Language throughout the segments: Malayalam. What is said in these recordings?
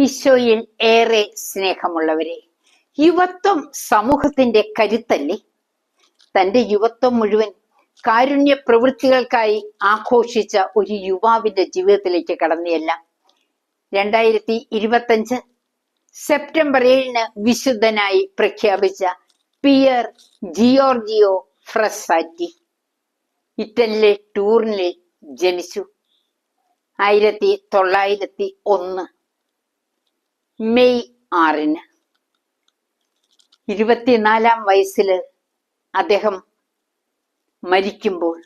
ഈശോയിൽ ഏറെ സ്നേഹമുള്ളവരെ യുവത്വം സമൂഹത്തിന്റെ കരുത്തല്ലേ? തന്റെ യുവത്വം മുഴുവൻ കാരുണ്യ പ്രവൃത്തികൾക്കായി ആഘോഷിച്ച ഒരു യുവാവിന്റെ ജീവിതത്തിലേക്ക് കടന്നിയല്ല. രണ്ടായിരത്തി ഇരുപത്തഞ്ച് സെപ്റ്റംബർ ഏഴിന് വിശുദ്ധനായി പ്രഖ്യാപിച്ച പിയർ ജിയോർജിയോ ഫ്രസാറ്റി ഇറ്റലിലെ ടൂറിനിൽ ജനിച്ചു. ആയിരത്തി തൊള്ളായിരത്തി ഒന്ന് മെയ് ആറിന്. ഇരുപത്തിനാലാം വയസ്സിൽ അദ്ദേഹം മരിക്കുമ്പോൾ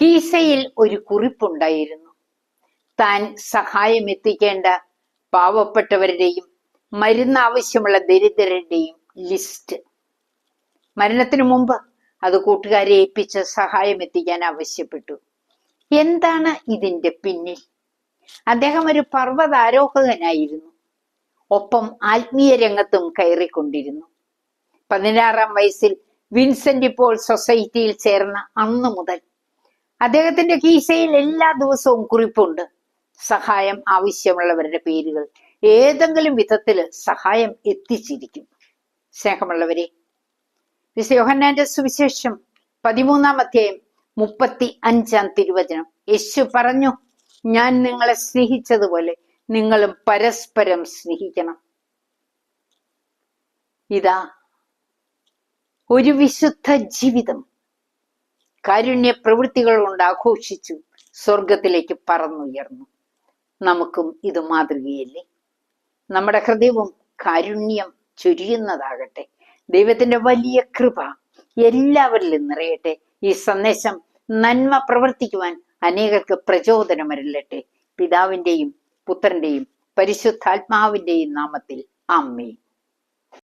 കീസയിൽ ഒരു കുറിപ്പുണ്ടായിരുന്നു. താൻ സഹായം എത്തിക്കേണ്ട പാവപ്പെട്ടവരുടെയും മരുന്ന് ആവശ്യമുള്ള ദരിദ്രരുടെയും ലിസ്റ്റ്. മരണത്തിനു മുമ്പ് അത് കൂട്ടുകാരെ ഏൽപ്പിച്ച് സഹായം എത്തിക്കാൻ ആവശ്യപ്പെട്ടു. എന്താണ് ഇതിന്റെ പിന്നിൽ? അദ്ദേഹം ഒരു പർവതാരോഹകനായിരുന്നു. ഒപ്പം ആത്മീയ രംഗത്തും കയറിക്കൊണ്ടിരുന്നു. പതിനാറാം വയസ്സിൽ വിൻസെന്റ് ഇപ്പോൾ സൊസൈറ്റിയിൽ ചേർന്ന അന്ന് മുതൽ അദ്ദേഹത്തിന്റെ കീശയിൽ എല്ലാ ദിവസവും കുറിപ്പുണ്ട്. സഹായം ആവശ്യമുള്ളവരുടെ പേരുകൾ ഏതെങ്കിലും വിധത്തിൽ സഹായം എത്തിച്ചിരിക്കും. സ്നേഹമുള്ളവരെ വിശയോഹന്നാന്റെ സുവിശേഷം പതിമൂന്നാം അധ്യായം മുപ്പത്തി അഞ്ചാം തിരുവചനം. യേശു പറഞ്ഞു ഞാൻ നിങ്ങളെ സ്നേഹിച്ചതുപോലെ നിങ്ങളും പരസ്പരം സ്നേഹിക്കണം. ഇതാ ഒരു വിശുദ്ധ ജീവിതം. കാരുണ്യ പ്രവൃത്തികൾ കൊണ്ട് ആഘോഷിച്ചു സ്വർഗത്തിലേക്ക് പറന്നുയർന്നു. നമുക്കും ഇത് മാതൃകയല്ലേ? നമ്മുടെ ഹൃദയവും കാരുണ്യം ചൊരിയുന്നതാകട്ടെ. ദൈവത്തിന്റെ വലിയ കൃപ എല്ലാവരിലും നിറയട്ടെ. ഈ സന്ദേശം നന്മ പ്രവർത്തിക്കുവാൻ അനേകർക്ക് പ്രചോദനമരല്ലട്ടെ പിതാവിന്റെയും പുത്രന്റെയും പരിശുദ്ധാത്മാവിന്റെയും നാമത്തിൽ. അമ്മേ